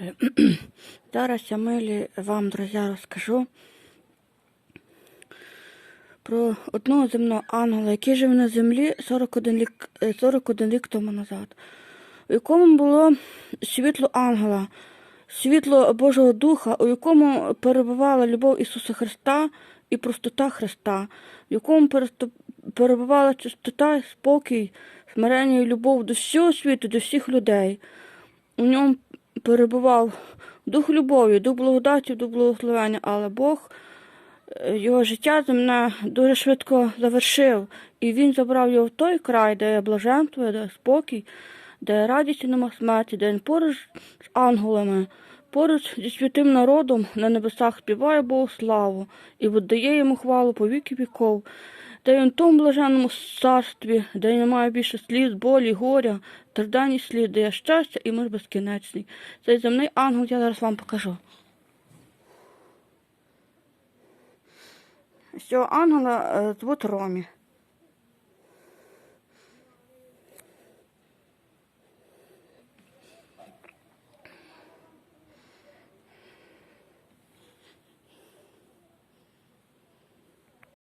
Е, Зараз я милі вам, друзі, розкажу про одного земного ангела, який жив на землі 41 рік, е, 41 рік тому назад, у якому було світло ангела, світло Божого Духа, у якому перебувала любов Ісуса Христа і простота Христа, в якому перебувала чистота, спокій, смирення і любов до всього світу, до всіх людей. У ньому перебував дух любові, дух благодаті, дух благословення, але Бог е, його життя за мене дуже швидко завершив, і він забрав його в той край, де є блаженство, де спокій, де радість нема смерті, де він поруч з ангелами, поруч зі святим народом на небесах співає Богу славу і віддає йому хвалу по віки віков. Де він в тому блаженному царстві, де немає більше сліз, болі, горя, страждань слід, де є щастя і мир безкінечний. Цей земний ангел я зараз вам покажу. Цього ангела е, звуть Ромі.